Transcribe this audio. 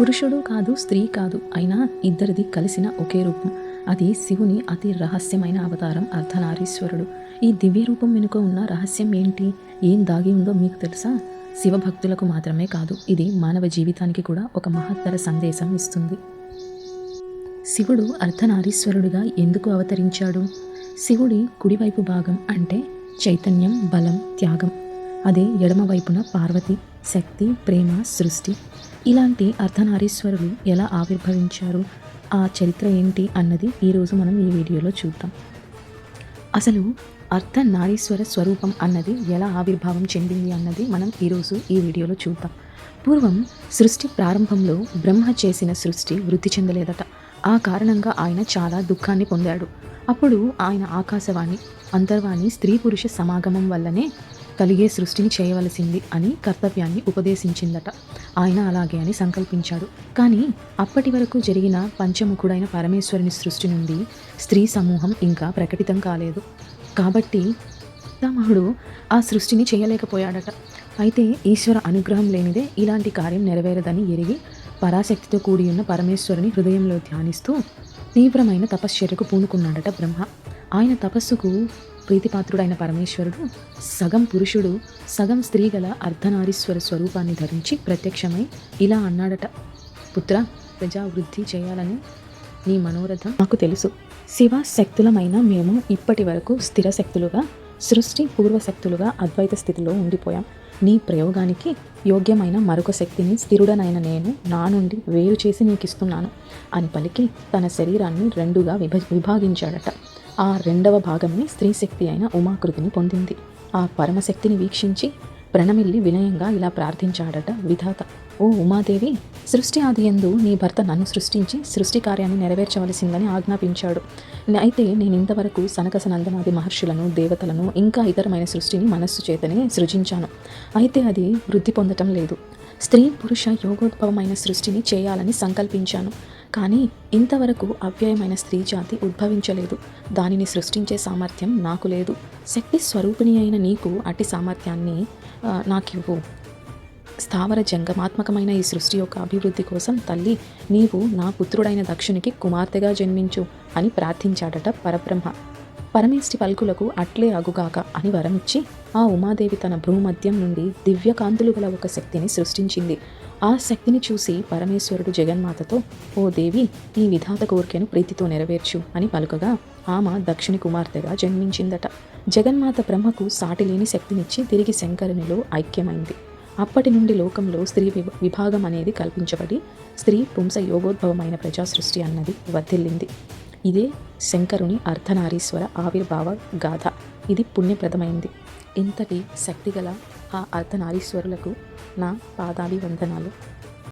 పురుషుడు కాదు స్త్రీ కాదు అయినా ఇద్దరిది కలిసిన ఒకే రూపం. అది శివుని అతి రహస్యమైన అవతారం అర్ధనారీశ్వరుడు. ఈ దివ్య రూపం వెనుక ఉన్న రహస్యం ఏంటి? ఏం దాగి ఉందో మీకు తెలుసా? శివభక్తులకు మాత్రమే కాదు ఇది మానవ జీవితానికి కూడా ఒక మహత్తర సందేశం ఇస్తుంది. శివుడు అర్ధనారీశ్వరుడిగా ఎందుకు అవతరించాడు? శివుడి కుడివైపు భాగం అంటే చైతన్యం బలం త్యాగం. అదే ఎడమ వైపున పార్వతి శక్తి ప్రేమ సృష్టి. ఇలాంటి అర్ధనారీశ్వరులు ఎలా ఆవిర్భవించారు? ఆ చరిత్ర ఏంటి అన్నది ఈరోజు మనం ఈ వీడియోలో చూద్దాం. అసలు అర్ధనారీశ్వర స్వరూపం అన్నది ఎలా ఆవిర్భావం చెందింది అన్నది మనం ఈరోజు ఈ వీడియోలో చూద్దాం. పూర్వం సృష్టి ప్రారంభంలో బ్రహ్మ చేసిన సృష్టి వృద్ధి చెందలేదట. ఆ కారణంగా ఆయన చాలా దుఃఖాన్ని పొందాడు. అప్పుడు ఆయన ఆకాశవాణి అంతర్వాణి స్త్రీ పురుష సమాగమం వల్లనే కలిగే సృష్టిని చేయవలసింది అని కర్తవ్యాన్ని ఉపదేశించిందట. ఆయన అలాగే అని సంకల్పించాడు. కానీ అప్పటి వరకు జరిగిన పంచముఖుడైన పరమేశ్వరుని సృష్టి నుండి స్త్రీ సమూహం ఇంకా ప్రకటితం కాలేదు. కాబట్టి పితామహుడు ఆ సృష్టిని చేయలేకపోయాడట. అయితే ఈశ్వర అనుగ్రహం లేనిదే ఇలాంటి కార్యం నెరవేరదని ఎరిగి పరాశక్తితో కూడి ఉన్న పరమేశ్వరుని హృదయంలో ధ్యానిస్తూ తీవ్రమైన తపశ్చర్యకు పూనుకున్నాడట బ్రహ్మ. ఆయన తపస్సుకు ప్రీతిపాత్రుడైన పరమేశ్వరుడు సగం పురుషుడు సగం స్త్రీ గల అర్ధనారీశ్వర స్వరూపాన్ని ధరించి ప్రత్యక్షమై ఇలా అన్నాడట పుత్ర ప్రజావృద్ధి చేయాలని నీ మనోరథం నాకు తెలుసు. శివ శక్తులమైన మేము ఇప్పటి వరకు స్థిర శక్తులుగా సృష్టి పూర్వశక్తులుగా అద్వైత స్థితిలో ఉండిపోయాం. నీ ప్రయోగానికి యోగ్యమైన మరొక శక్తిని స్థిరుడనైన నేను నా నుండి వేరు చేసి నీకు ఇస్తున్నాను అని పలికి తన శరీరాన్ని రెండుగా విభ విభాగించాడట. ఆ రెండవ భాగమే స్త్రీ శక్తి అయిన ఉమాకృతిని పొందింది. ఆ పరమశక్తిని వీక్షించి ప్రణమిల్లి వినయంగా ఇలా ప్రార్థించాడట విధాత. ఓ ఉమాదేవి సృష్టి ఆది ఎందు నీ భర్త నన్ను సృష్టించి సృష్టి కార్యాన్ని నెరవేర్చవలసిందని ఆజ్ఞాపించాడు. అయితే నేను ఇంతవరకు సనకసనందనాది మహర్షులను దేవతలను ఇంకా ఇతరమైన సృష్టిని మనస్సు చేతనే సృజించాను. అయితే అది వృద్ధి పొందటం లేదు. స్త్రీ పురుష యోగోద్భవమైన సృష్టిని చేయాలని సంకల్పించాను. కానీ ఇంతవరకు అవ్యయమైన స్త్రీ జాతి ఉద్భవించలేదు. దానిని సృష్టించే సామర్థ్యం నాకు లేదు. శక్తి స్వరూపిణి అయిన నీకు అట్టి సామర్థ్యాన్ని నాకివ్వు. స్థావర జంగమాత్మకమైన ఈ సృష్టి యొక్క అభివృద్ధి కోసం తల్లి నీవు నా పుత్రుడైన దక్షునికి కుమార్తెగా జన్మించు అని ప్రార్థించాడట పరబ్రహ్మ. పరమేష్టి పలుకులకు అట్లే అగుగాక అని వరమిచ్చి ఆ ఉమాదేవి తన భూమధ్యం నుండి దివ్యకాంతులు గల ఒక శక్తిని సృష్టించింది. ఆ శక్తిని చూసి పరమేశ్వరుడు జగన్మాతతో ఓ దేవి ఈ విధాత కోరికను ప్రీతితో నెరవేర్చు అని పలుకగా ఆమె దక్షిణి కుమార్తెగా జన్మించిందట. జగన్మాత బ్రహ్మకు సాటిలేని శక్తినిచ్చి తిరిగి శంకరునిలో ఐక్యమైంది. అప్పటి నుండి లోకంలో స్త్రీ విభ విభాగం అనేది కల్పించబడి స్త్రీ పుంస యోగోద్భవమైన ప్రజా సృష్టి అన్నది వర్ధిల్లింది. ఇదే శంకరుని అర్ధనారీశ్వర ఆవిర్భావ గాథ. ఇది పుణ్యప్రదమైంది. ఇంతటి శక్తిగల ఆ అర్ధనారీశ్వరులకు నా పాదాభివందనాలు.